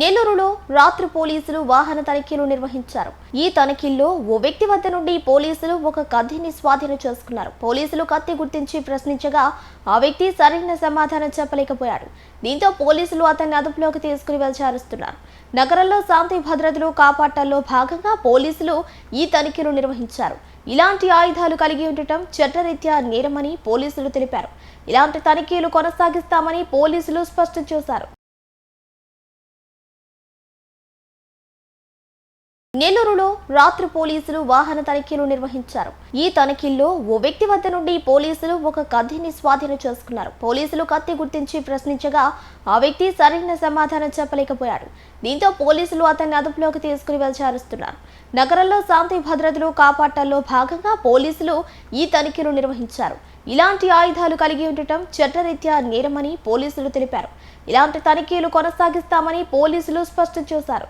నెల్లూరులో రాత్రి పోలీసులు వాహన తనిఖీలు నిర్వహించారు. ఈ తనిఖీల్లో ఓ వ్యక్తి వద్ద నుండి పోలీసులు ఒక కత్తిని స్వాధీనం చేసుకున్నారు. పోలీసులు కత్తి గుర్తించి ప్రశ్నించగా ఆ వ్యక్తి సరైన సమాధానం చెప్పలేకపోయాడు. దీంతో పోలీసులు అతన్ని అదుపులోకి తీసుకుని విచారిస్తున్నారు నగరంలో శాంతి భద్రతలు కాపాడటంలో భాగంగా పోలీసులు ఈ తనిఖీలు నిర్వహించారు. ఇలాంటి ఆయుధాలు కలిగి ఉండటం చట్టరీత్యా నేరమని పోలీసులు తెలిపారు. ఇలాంటి తనిఖీలు కొనసాగిస్తామని పోలీసులు స్పష్టం చేశారు. నెల్లూరులో రాత్రి పోలీసులు వాహన తనిఖీలు నిర్వహించారు. ఈ తనిఖీల్లో ఓ వ్యక్తి వద్ద నుండి పోలీసులు ఒక కత్తిని స్వాధీనం చేసుకున్నారు. పోలీసులు కత్తి గుర్తించి ప్రశ్నించగా ఆ వ్యక్తి సరైన సమాధానం చెప్పలేకపోయాడు. దీంతో పోలీసులు అతన్ని అదుపులోకి తీసుకుని విచారిస్తున్నారు. నగరంలో శాంతి భద్రతలు కాపాడటంలో భాగంగా పోలీసులు ఈ తనిఖీలు నిర్వహించారు. ఇలాంటి ఆయుధాలు కలిగి ఉండటం చట్టరీత్యా నేరమని పోలీసులు తెలిపారు. ఇలాంటి తనిఖీలు కొనసాగిస్తామని పోలీసులు స్పష్టం చేశారు.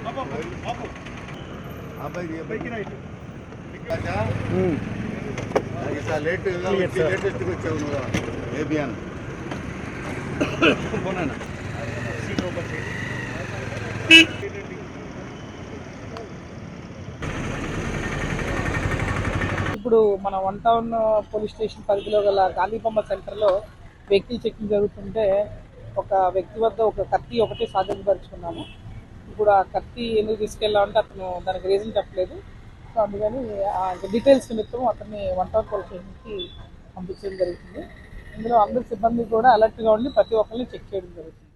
apa apa apa dia apa kira itu hmm latest వచ్చావు నువ్వు ఏబిఎన్ ఇప్పుడు మన వన్ టౌన్ పోలీస్ స్టేషన్ పరిధిలో గల గాంధీబొమ్మ సెంటర్లో వెహికల్ చెకింగ్ జరుగుతుంటే ఒక వ్యక్తి వద్ద ఒక కత్తి ఒకటి స్వాధీనపరుచుకున్నాము ఇప్పుడు ఆ కత్తి ఎందుకు తీసుకెళ్ళామంటే అతను దానికి రీజన్ చెప్పలేదు. సో అందుకని ఆ డీటెయిల్స్ నిమిత్తం అతన్ని వన్ టౌన్ పోలీస్ పంపించడం జరుగుతుంది. ఇందులో అందరి సిబ్బంది కూడా అలర్ట్గా ఉండి ప్రతి ఒక్కరిని చెక్ చేయడం జరుగుతుంది.